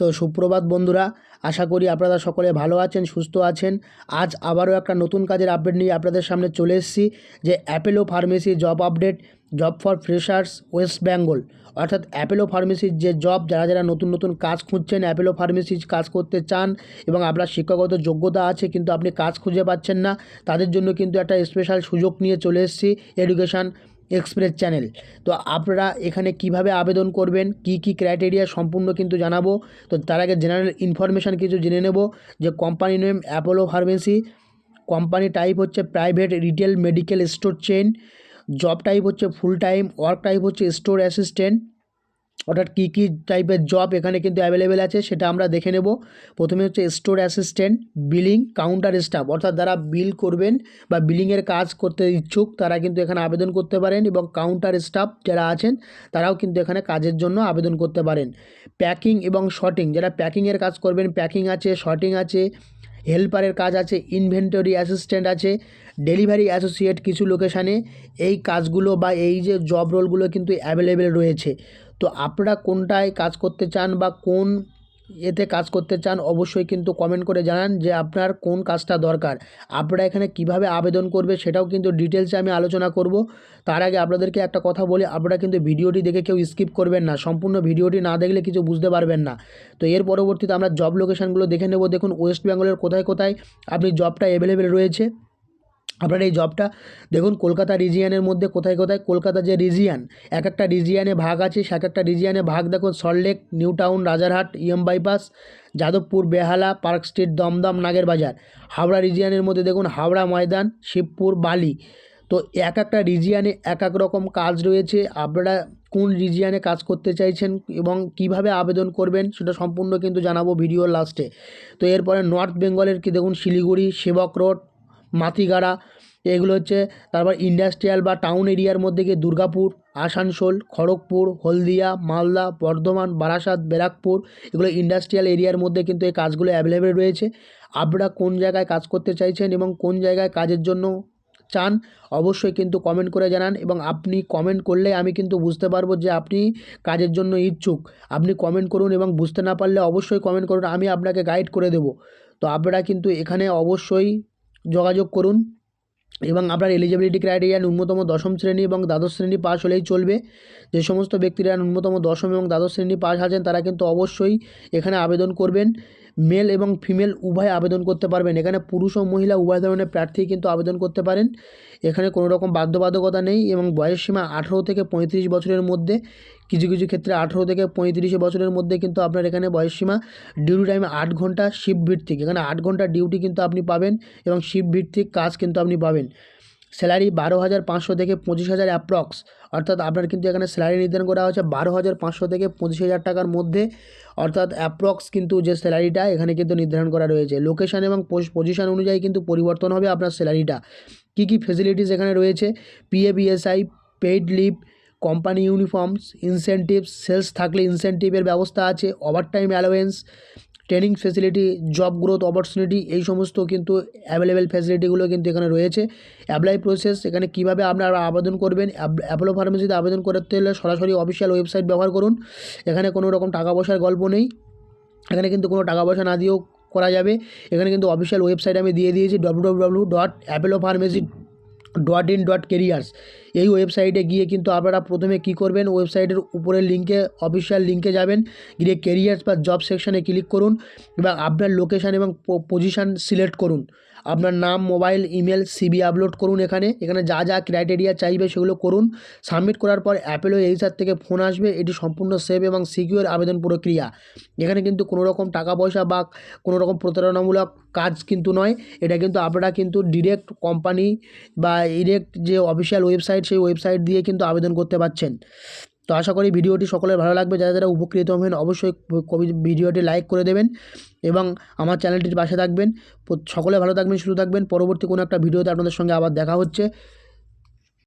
তো সুপ্রভাত বন্ধুরা, আশা করি আপনারা সকলে ভালো আছেন, সুস্থ আছেন। আজ আবারও একটা নতুন কাজের আপডেট নিয়ে আপনাদের সামনে চলে এসেছি, যে Apollo pharmacy job update job for freshers West Bengal অর্থাৎ অ্যাপেলো ফার্মেসির যে জব যারা যারা নতুন নতুন কাজ খুঁজছেন অ্যাপেলো ফার্মেসি কাজ করতে চান এবং আপনার শিক্ষাগত যোগ্যতা আছে, কিন্তু আপনি কাজ খুঁজে পাচ্ছেন না, তাদের জন্য কিন্তু একটা স্পেশাল সুযোগ নিয়ে চলে এসেছি এডুকেশান এক্সপ্রেস চ্যানেল। তো আপনারা এখানে কীভাবে আবেদন করবেন, কি কি ক্রাইটেরিয়া সম্পূর্ণ কিন্তু জানাব। তো তার আগে জেনারেল ইনফরমেশান কিছু জেনে নেব যে company name Apollo pharmacy. Company type হচ্ছে private retail medical store chain job type হচ্ছে ফুল টাইম, ওয়ার্ক টাইপ হচ্ছে স্টোর অ্যাসিস্ট্যান্ট। অর্থাৎ কী কী টাইপের জব এখানে কিন্তু অ্যাভেলেবেল আছে সেটা আমরা দেখে নেব। প্রথমে হচ্ছে store assistant billing counter staff অর্থাৎ যারা বিল করবেন বা বিলিংয়ের কাজ করতে ইচ্ছুক তারা কিন্তু এখানে আবেদন করতে পারেন এবং কাউন্টার স্টাফ যারা আছেন তারাও কিন্তু এখানে কাজের জন্য আবেদন করতে পারেন। প্যাকিং এবং শর্টিং যারা প্যাকিংয়ের কাজ করবেন প্যাকিং আছে শর্টিং আছে হেল্পারের কাজ আছে ইনভেন্টরি অ্যাসিস্ট্যান্ট আছে ডেলিভারি অ্যাসোসিয়েট কিছু লোকেশানে এই কাজগুলো বা এই যে জব রোলগুলো কিন্তু অ্যাভেলেবেল রয়েছে। তো আপনারা কোনটায় কাজ করতে চান বা কোন এতে কাজ করতে চান অবশ্যই কিন্তু কমেন্ট করে জানান যে আপনার কোন কাজটা দরকার। আপনারা এখানে কীভাবে আবেদন করবে সেটাও কিন্তু ডিটেলসে আমি আলোচনা করব। তার আগে আপনাদেরকে একটা কথা বলি, আপনারা কিন্তু ভিডিওটি দেখে কেউ স্কিপ করবেন না। সম্পূর্ণ ভিডিওটি না দেখলে কিছু বুঝতে পারবেন না। তো এর পরবর্তীতে আমরা জব লোকেশানগুলো দেখে নেব। দেখুন ওয়েস্ট বেঙ্গলের কোথায় কোথায় আপনি জবটা অ্যাভেলেবেল রয়েছে। আপনার এই জবটা দেখুন কলকাতা রিজিয়ানের মধ্যে কোথায় কোথায়, কলকাতা যে রিজিয়ান এক একটা রিজিয়ানে ভাগ আছে, সে এক একটা রিজিয়ানে ভাগ দেখুন সল্টলেক নিউ টাউন রাজারহাট ইএম বাইপাস যাদবপুর, বেহালা পার্ক স্ট্রিট দমদম, নাগের বাজার। হাওড়া রিজিয়ানের মধ্যে দেখুন হাওড়া, ময়দান, শিবপুর, বালি। তো এক একটা রিজিয়ানে এক এক রকম কাজ রয়েছে, আপনারা কোন রিজিয়ানে কাজ করতে চাইছেন এবং কীভাবে আবেদন করবেন সেটা সম্পূর্ণ কিন্তু জানাব ভিডিওর লাস্টে তো এরপরে নর্থ বেঙ্গলের কি দেখুন, শিলিগুড়ি সেবক রোড মাতিগাড়া, এগুলো হচ্ছে তারপর ইন্ডাস্ট্রিয়াল বা টাউন এরিয়ার মধ্যে গিয়ে দুর্গাপুর, আসানসোল, খড়গপুর, হলদিয়া, মালদা, বর্ধমান, বারাসাত, ব্যারাকপুর, এগুলো ইন্ডাস্ট্রিয়াল এরিয়ার মধ্যে কিন্তু এই কাজগুলো অ্যাভেলেবেল রয়েছে। আপনারা কোন জায়গায় কাজ করতে চাইছেন এবং কোন জায়গায় কাজের জন্য চান, অবশ্যই কিন্তু কমেন্ট করে জানান এবং আপনি কমেন্ট করলে আমি কিন্তু বুঝতে পারব যে আপনি কাজের জন্য ইচ্ছুক। আপনি কমেন্ট করুন এবং বুঝতে না পারলে অবশ্যই কমেন্ট করুন, আমি আপনাকে গাইড করে দেবো। তো আপনারা কিন্তু এখানে অবশ্যই যোগাযোগ করুন এবং আপনার এলিজিবিলিটি ক্রাইটেরিয়া ন্যূনতম দশম শ্রেণি এবং দ্বাদশ শ্রেণি পাস হলেই চলবে। যে সমস্ত ব্যক্তিরা ন্যূনতম দশম এবং দ্বাদশ শ্রেণি পাস আছেন, তারা কিন্তু অবশ্যই এখানে আবেদন করবেন। মেল এবং ফিমেল উভয় আবেদন করতে পারবেন। এখানে পুরুষ ও মহিলা উভয় ধরনের প্রার্থী কিন্তু আবেদন করতে পারেন। এখানে কোনো রকম বাধ্যবাধকতা নেই এবং বয়স সীমা আঠেরো থেকে পঁয়ত্রিশ বছরের মধ্যে। কিছু কিছু ক্ষেত্রে আঠেরো থেকে পঁয়ত্রিশ বছরের মধ্যে কিন্তু আপনার এখানে বয়সসীমা ডিউটি টাইম আট ঘণ্টা, শিফট ভিত্তিক। এখানে আট ঘণ্টা ডিউটি কিন্তু আপনি পাবেন এবং শিফট ভিত্তিক কাজ কিন্তু আপনি পাবেন। স্যালারি বারো হাজার পাঁচশো থেকে পঁচিশ হাজার অ্যাপ্রক্স। অর্থাৎ আপনার কিন্তু এখানে স্যালারি নির্ধারণ করা হয়েছে বারো হাজার পাঁচশো থেকে পঁচিশ হাজার টাকার মধ্যে। অর্থাৎ অ্যাপ্রক্স কিন্তু যে স্যালারিটা এখানে কিন্তু নির্ধারণ করা রয়েছে। লোকেশান এবং পজিশান অনুযায়ী কিন্তু পরিবর্তন হবে আপনার স্যালারিটা। কী কী ফেসিলিটিস এখানে রয়েছে? পিএবিএসআই paid leave company uniforms incentives sales থাকলে ইনসেন্টিভের ব্যবস্থা আছে overtime allowance training facility job growth opportunity এই সমস্ত কিন্তু অ্যাভেলেবেল ফ্যাসিলিটিগুলো কিন্তু এখানে রয়েছে। অ্যাপ্লাই প্রসেস এখানে কীভাবে আপনারা আবেদন করবেন অ্যাপোলো ফার্মেসিতে আবেদন করতে হলে সরাসরি অফিসিয়াল ওয়েবসাইট ব্যবহার করুন। এখানে কোনো রকম টাকা পয়সার গল্প নেই। এখানে কিন্তু কোনো টাকা পয়সা না দিয়েও করা যাবে। এখানে কিন্তু অফিসিয়াল ওয়েবসাইট আমি দিয়ে দিয়েছি W dot Apollo pharmacy dot in dot careers এই ওয়েবসাইটে গিয়ে কিন্তু আপনারা প্রথমে কী করবেন ওয়েবসাইটের উপরের লিঙ্কে অফিসিয়াল লিঙ্কে যাবেন, গিয়ে কেরিয়ার্স বা জব সেকশানে ক্লিক করুন এবং আপনার লোকেশান এবং পজিশান সিলেক্ট করুন। আপনার নাম মোবাইল ইমেল সিবি আপলোড করুন এখানে। এখানে যা যা ক্রাইটেরিয়া চাইবে সেগুলো করুন। সাবমিট করার পর অ্যাপেলো এইচআর থেকে ফোন আসবে। এটি সম্পূর্ণ সেভ এবং সিকিউর আবেদন প্রক্রিয়া। এখানে কিন্তু কোনো রকম টাকা পয়সা বা কোনো রকম প্রতারণামূলক কাজ কিন্তু নয়। এটা কিন্তু আপনারা কিন্তু ডিরেক্ট কোম্পানি বা ডিরেক্ট যে অফিসিয়াল ওয়েবসাইট সেই ওয়েবসাইট দিয়ে কিন্তু আবেদন করতে পারছেন। তো আশা করি ভিডিওটি সকলের ভালো লাগবে। যারা যারা উপকৃত হবেন, অবশ্যই ভিডিওটি লাইক করে দেবেন এবং আমার চ্যানেলটির পাশে থাকবেন। সকলে ভালো থাকবেন, সুস্থ থাকবেন। পরবর্তী কোনো একটা ভিডিওতে আপনাদের সঙ্গে আবার দেখা হচ্ছে।